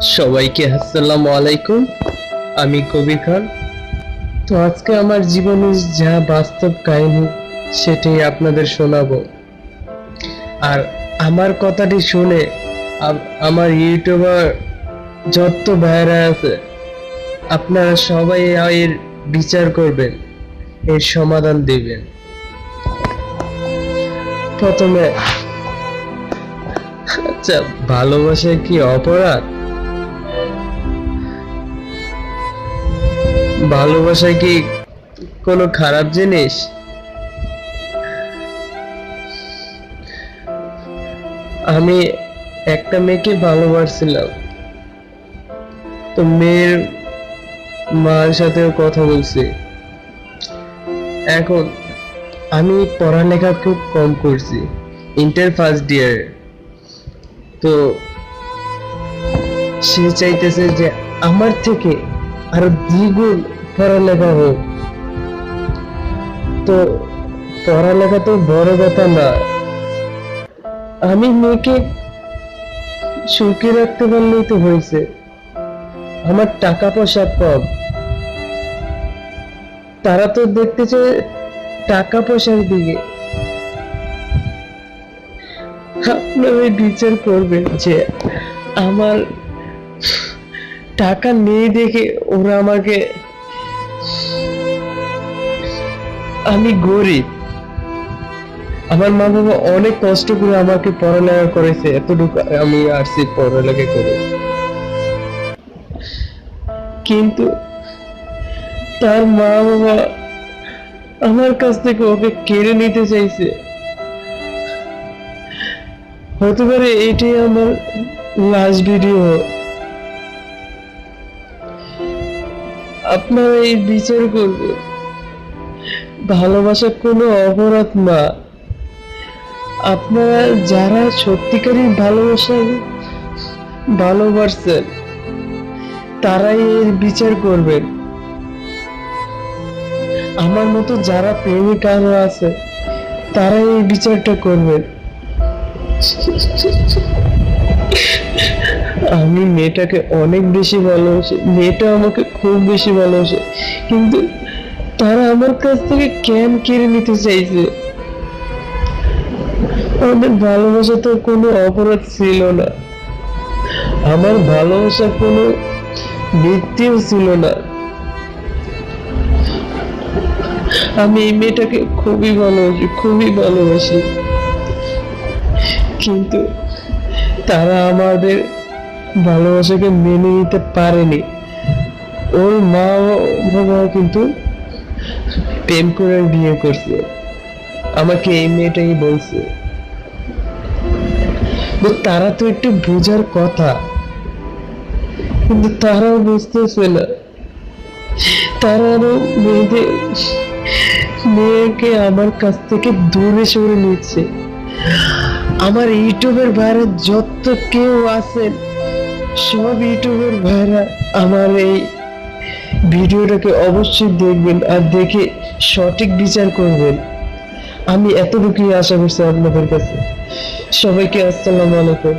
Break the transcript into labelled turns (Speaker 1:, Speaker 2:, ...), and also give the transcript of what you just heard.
Speaker 1: সবাইকে আসসালামু আলাইকুম। আমি কবির খান। তো আজকে আমার জীবনের যা বাস্তব কাহিনী, সেটাই আপনাদের শোনাবো। আর আমার কথাটি শুনে আমার ইউটিউবার যত ভাইরা আছে, আপনারা সবাই এর বিচার করবেন, এর সমাধান দিবেন। প্রথমে আচ্ছা ভালোবাসা কি অপরাধ? ভালোবাসা কি কোনো খারাপ জিনিস? আমি একটা মেয়েকে ভালোবাসছিলাম। তো মেয়ের মার সাথেও কথা বলছি। এখন আমি পড়ালেখা খুব কম করছি ইন্টার ফার্স্ট ইয়ার তো সে চাইতেছে যে আমার থেকে আরও দ্বিগুণ পড়ালেখা হোক তো পড়ালেখা তো বড় কথা না। আমি মেয়েকে সুখে রাখতে পারলেই তো হয়েছে। আমার টাকা পয়সা কম। তারা তো দেখতেছে টাকা পয়সার দিকে। আপনারা বিচার করবেন যে আমার টাকা নেই দেখে ওরা আমাকে আমি গরিব। আমার মা বাবা অনেক কষ্ট করে আমাকে পড়ালেখা করেছে। এতটুকু আমি আসছি পড়ালেখা করে। কিন্তু তার মা বাবা আমার কাছ থেকে ওকে কেড়ে নিতে চাইছে। হতে পারে এটাই আমার লাস্ট ভিডিও আপনারা এই বিচার করবেন ভালোবাসা কোনো অপরাধ না। আপনারা যারা সত্যিকারই ভালোবাসেন ভালোবাসছেন, তারাই এর বিচার করবেন। আমার মতো যারা প্রেমিক আছে, তারাই এই বিচারটা করবেন। আমি মেয়েটাকে অনেক বেশি ভালোবাসি। মেয়েটা আমাকে খুব বেশি ভালোবাসে। কিন্তু তারা আমার কাছ থেকে কেন কেড়ে নিতে চাইছে? আমাদের ভালোবাসা তো কোনো অপরাধ ছিল না। আমার ভালোবাসা কোনো ব্যক্তিও ছিল না। আমি এই মেয়েটাকে খুবই ভালোবাসি খুবই ভালোবাসি। কিন্তু তারা আমাদের ভালোবাসাকে মেনে নিতে পারেনি। ওর মা বাবা কিন্তু প্রেম করে বিয়ে করছে। আমাকে এই মেয়েটাই বলছে। তারা তো একটু বোঝার কথা। কিন্তু তারাও বুঝতেছে না। তারা আরও মেয়েদের মেয়েকে আমার কাছ থেকে দূরে সরে নিচ্ছে। আমার ইউটিউবের বাইরে যত কেউ আছেন সব ইউটিউবের ভাইরা, আমার এই ভিডিওটাকে অবশ্যই দেখবেন আর দেখে সঠিক বিচার করবেন। আমি এতটুকুই আশা করছি আপনাদের কাছে। সবাইকে আসসালামু আলাইকুম।